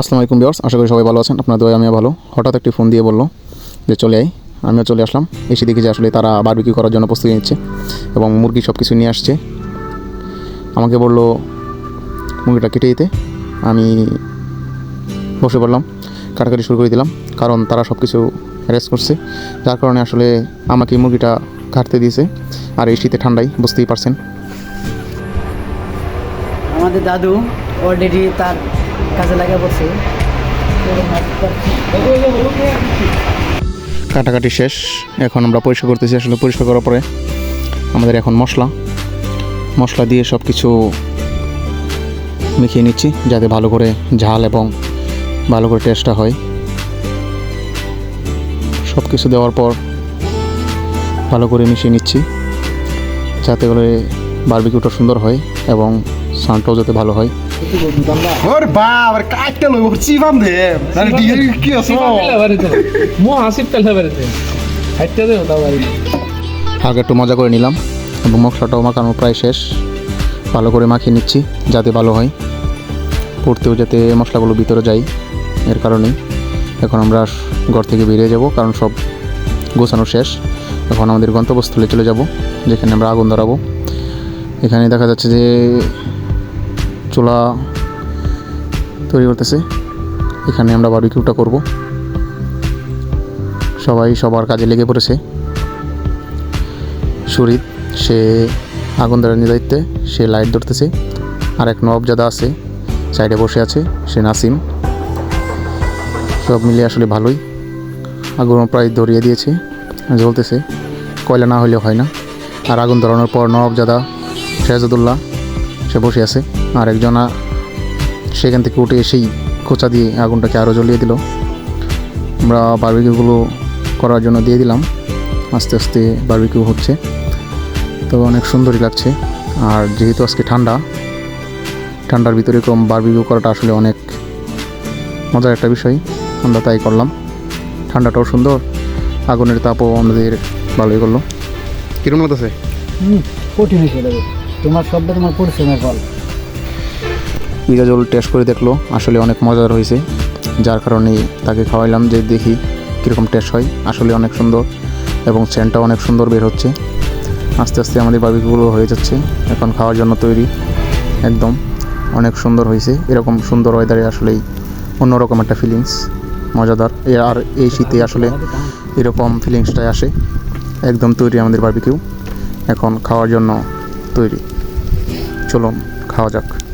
আসসালামু আলাইকুম বিয়ার্স আশা করি সবাই ভালো আছেন। আপনার দোয়া আমিও ভালো। হঠাৎ একটি ফোন দিয়ে বলল যে, চলে আয়। আমিও চলে আসলাম। এসে দেখি যে আসলে তারা বারবিকিউ করার জন্য প্রস্তুতি নিচ্ছে এবং মুরগি সব কিছু নিয়ে আসছে। আমাকে বলল, মুরগিটা কেটে দিতে। আমি বসে পড়লাম, কাটাকাটি শুরু করে দিলাম, কারণ তারা সব কিছু অ্যারেঞ্জ করছে। যার কারণে আসলে আমাকে মুরগিটা কাটতে দিয়েছে। আর এই শীতে ঠান্ডায় বুঝতেই পারছেন। আমাদের দাদু অলরেডি তার কাজে কাটাকাটি শেষ। এখন আমরা পরিষ্কার করতেছি আসলে পরিষ্কার করার পরে। আমাদের এখন মশলা। মশলা দিয়ে সব কিছু মিশিয়ে নিচ্ছি, যাতে ভালো করে ঝাল এবং ভালো করে টেস্টটা হয়। সব কিছু দেওয়ার পর ভালো করে মিশিয়ে নিচ্ছি, যাতে করে বারবিকিউটা সুন্দর হয় এবং সাউন্ডটাও যাতে ভালো হয়। ওর বাপ আর কাটতে লই উঠছি দে। আরে ডিয়ে কি আছো? মো হাসিব পেলে বেড়েছে হাইটটা দেও তাও বাড়ি। হালকা একটু মজা করে নিলাম। এবং মশলাটাও মাখানো প্রায় শেষ। ভালো করে মাখিয়ে নিচ্ছি যাতে ভালো হয়। পড়তেও যাতে মশলাগুলো ভিতরে যায় এর কারণেই। এখন আমরা ঘর থেকে বেরিয়ে যাব কারণ সব গোছানো শেষ। এখন আমাদের গন্তব্যস্থলে চলে যাব যেখানে আমরা আগুন ধরাবো। এখানে দেখা যাচ্ছে যে চুলা তৈরি করতেছে। এখানে আমরা বারবিকিউটা করব। সবাই সবার কাজে লেগে পড়েছে। শরীর সে আগুন ধরানোর দায়িত্বে সে লাইট ধরতেছে। আর এক নবজাদা আছে, সাইডে বসে আছে, সে নাসিম। সব মিলিয়ে আসলে ভালোই। আগুন প্রায় ধরিয়ে দিয়েছে, জ্বলতেছে। কয়লা না হলে হয় না। আর আগুন ধরানোর পর নবজাদা শেহাজুদ্দোল্লা সে বসে আছে। আর একজনা সেখান থেকে উঠে এসেই খোঁচা দিয়ে আগুনটাকে আরও জ্বলিয়ে দিল। আমরা বারবিকিউগুলো করার জন্য দিয়ে দিলাম। আস্তে আস্তে বারবিকিউ হচ্ছে। তো অনেক সুন্দরই লাগছে। আর যেহেতু আজকে ঠান্ডা ঠান্ডার ভিতরে কম বারবিকিউ করাটা আসলে অনেক মজার একটা বিষয়। আমরা তাই করলাম। ঠান্ডাটাও সুন্দর আগুনের তাপও আমাদের ভালোই করল। কিরম লাগতেছে? হুম কঠিন হয়েছে তোমার শব্দ তোমার পরিশ্রমের ফল মিরাজল টেস্ট করে দেখল, আসলে অনেক মজার হয়েছে। যার কারণে তাকে খাওয়াইলাম যে দেখি কীরকম টেস্ট হয়, আসলে অনেক সুন্দর এবং সেন্টটাও অনেক সুন্দর বের হচ্ছে। আস্তে আস্তে আমাদের বাবিগুলো হয়ে যাচ্ছে, এখন খাওয়ার জন্য তৈরি। একদম অনেক সুন্দর হয়েছে, এরকম সুন্দর ওয়েদারে আসলেই অন্যরকম একটা ফিলিংস মজাদার। আর এই শীতে আসলে এরকম ফিলিংসটাই আসে। একদম তৈরি আমাদের বারবিকিউ এখন খাওয়ার জন্য তৈরি। চলুন খাওয়া যাক।